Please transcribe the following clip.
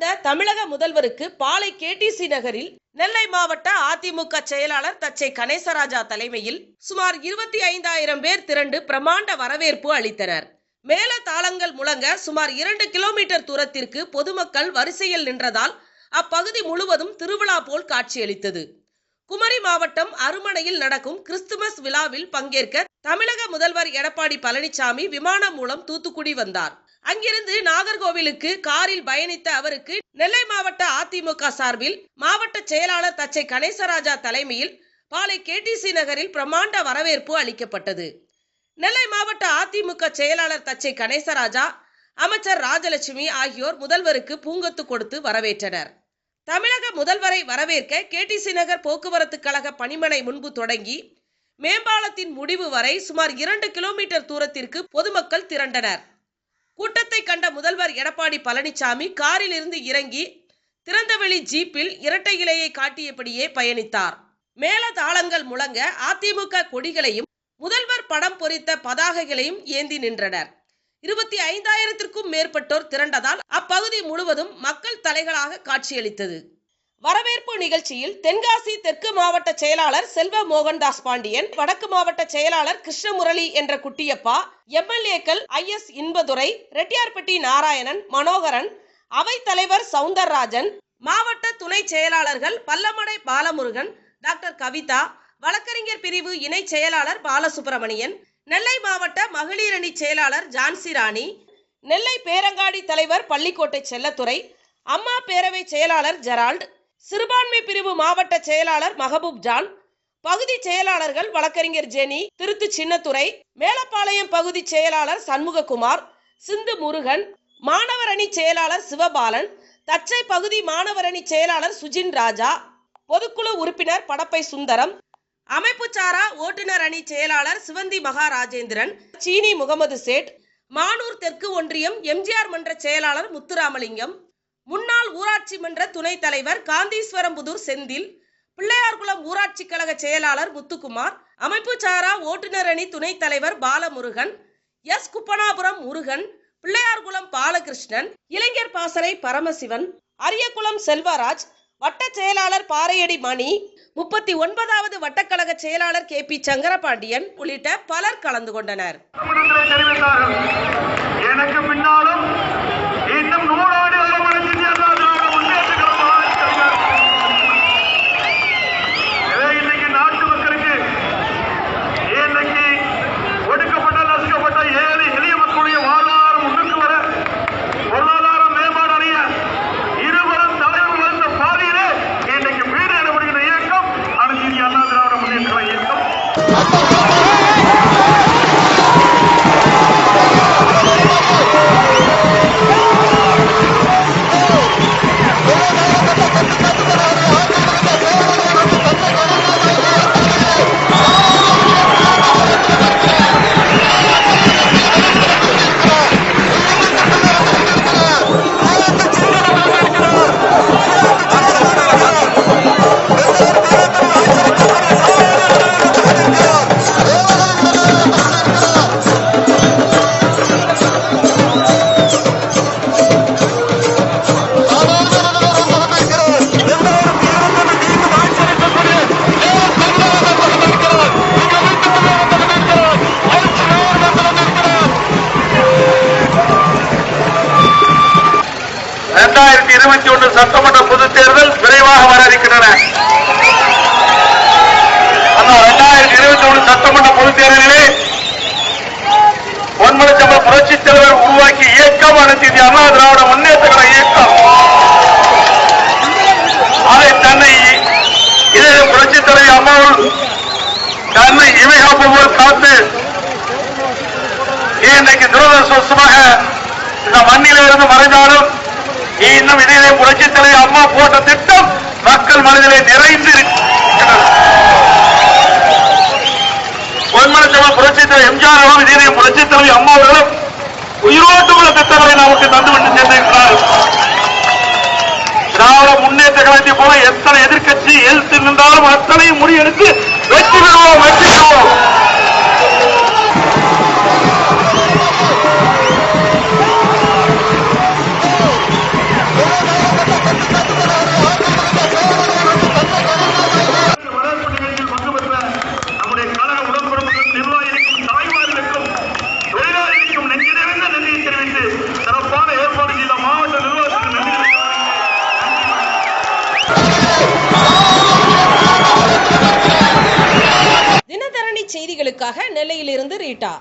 வந்த தமிழக முதல்வருக்கு பாளை கேடிசி நகரில் நெல்லை மாவட்ட அதிமுக செயலாளர் தச்சை கணேசராஜா தலைமையில் சுமார் இருபத்தி ஐந்தாயிரம் பேர் திரண்டு பிரமாண்ட வரவேற்பு அளித்தனர். மேல தாளங்கள் முழங்க சுமார் இரண்டு கிலோமீட்டர் தூரத்திற்கு பொதுமக்கள் வரிசையில் நின்றதால் அப்பகுதி முழுவதும் திருவிழா போல் காட்சியளித்தது. குமரி மாவட்டம் அருமனையில் நடக்கும் கிறிஸ்துமஸ் விழாவில் பங்கேற்க தமிழக முதல்வர் எடப்பாடி பழனிசாமி விமானம் மூலம் தூத்துக்குடி வந்தார். அங்கிருந்து நாகர்கோவிலுக்கு காரில் பயணித்த அவருக்கு நெல்லை மாவட்ட அதிமுக சார்பில் மாவட்ட செயலாளர் தச்சை கணேசராஜா தலைமையில் பாலை கேடிசி நகரில் பிரமாண்ட வரவேற்பு அளிக்கப்பட்டது. நெல்லை மாவட்ட அதிமுக செயலாளர் தச்சை கணேசராஜா அமைச்சர் ராஜலட்சுமி ஆகியோர் முதல்வருக்கு பூங்கொத்து கொடுத்து வரவேற்றனர். தமிழக முதல்வரை வரவேற்க கேடிசி நகர் போக்குவரத்து கழக பணிமனை முன்பு தொடங்கி மேம்பாலத்தின் முடிவு வரை சுமார் இரண்டு கிலோமீட்டர் தூரத்திற்கு பொதுமக்கள் திரண்டனர். கூட்டத்தை கண்ட முதல்வர் எடப்பாடி பழனிசாமி காரில் இருந்து இறங்கி திறந்தவெளி ஜீப்பில் இரட்டை இலையை காட்டியபடியே பயணித்தார். மேல தாளங்கள் முழங்க அதிமுக கொடிகளையும் முதல்வர் படம் பொறித்த பதாகைகளையும் ஏந்தி நின்றனர். இருபத்தி ஐந்தாயிரத்திற்கும் மேற்பட்டோர் திரண்டதால் அப்பகுதி முழுவதும் மக்கள் தலைகளாக காட்சியளித்தது. வரவேற்பு நிகழ்ச்சியில் தென்காசி தெற்கு மாவட்ட செயலாளர் செல்வ மோகன்தாஸ் பாண்டியன் வடக்கு மாவட்ட செயலாளர் கிருஷ்ணமுரளி என்ற குட்டியப்பா எம்எல்ஏக்கள் ஐ எஸ் இன்பதுரை ரெட்டியார்பட்டி நாராயணன் மனோகரன் அவைத் தலைவர் சவுந்தரராஜன் மாவட்ட துணை செயலாளர்கள் பல்லமடை பாலமுருகன் டாக்டர் கவிதா வழக்கறிஞர் பிரிவு இணை செயலாளர் பாலசுப்பிரமணியன் நெல்லை மாவட்ட மகளிர் அணி செயலாளர் ஜான்சி ராணி நெல்லை பேரங்காடி தலைவர் பள்ளிக்கோட்டை செல்லத்துறை அம்மா பேரவை செயலாளர் ஜெரால்ட் சிறுபான்மை பிரிவு மாவட்ட செயலாளர் மஹபூப் ஜான் பகுதி செயலாளர்கள் வழக்கறிஞர் ஜெனி திருத்து சின்னத்துறை மேலப்பாளையம் பகுதி செயலாளர் சண்முககுமார் சிந்து முருகன் மாணவர் அணி செயலாளர் சிவபாலன் தச்சை பகுதி மாணவர் அணி செயலாளர் சுஜின் ராஜா பொதுக்குழு உறுப்பினர் படப்பை சுந்தரம் அமைப்பு சாரா ஓட்டுநர் அணி செயலாளர் சிவந்தி மகாராஜேந்திரன் சீனி முகமது சேட் மானூர் தெற்கு ஒன்றியம் எம்ஜிஆர் மன்ற செயலாளர் முத்துராமலிங்கம் முன்னாள் ஊராட்சி மன்ற துணைத் தலைவர் காந்தீஸ்வரம்புதூர் செந்தில் பிள்ளையார்குளம் ஊராட்சி கழக செயலாளர் முத்துக்குமார் அமைப்பு சாரா ஓட்டுநர் அணி துணைத் தலைவர் பாலமுருகன் எஸ் குப்பனாபுரம் முருகன் பிள்ளையார்குளம் பாலகிருஷ்ணன் இளைஞர் பாசறை பரமசிவன் அரியகுளம் செல்வராஜ் வட்ட செயலாளர் பாறையடி மணி முப்பத்தி ஒன்பதாவது வட்டக்கழக செயலாளர் கே பி சங்கரபாண்டியன் உள்ளிட்ட பலர் கலந்து கொண்டனர். எனக்கு பின்னாலும் இயக்கம் இது அண்ணா திராவிட முன்னேற்ற இயக்கம். அதை தன்னை இதே புரட்சி தலைவி அம்மாவும் தன்னை இவை காப்போர் காத்து இன்னைக்கு துரதிருஷ்டமாக இந்த மண்ணிலிருந்து மறைந்தாலும் இன்னும் இதிலே புரட்சி தலைவி அம்மா போட்ட திட்டம் மக்கள் மனதிலே நிறைந்து இருக்கிறது பொன்மனச்சபை புரட்சித் தலைவர் எம்ஜிஆர் அவர்களும் இதிலே புரட்சி தலைவி அம்மா அவர்களும் உயிரோட்டமுள்ள திட்டங்களை நமக்கு தந்துவிட்டு சென்றிருக்கிறார் திராவிட முன்னேற்ற கழகத்தை போல எத்தனை எதிர்க்கட்சி எழுத்து நின்றாலும் அத்தனையும் முறியெடுத்து வெற்றி பெறுவோம் வெற்றி பெறுவோம். செய்திகளுக்காக நெல்லையிலிருந்து ரீட்டா.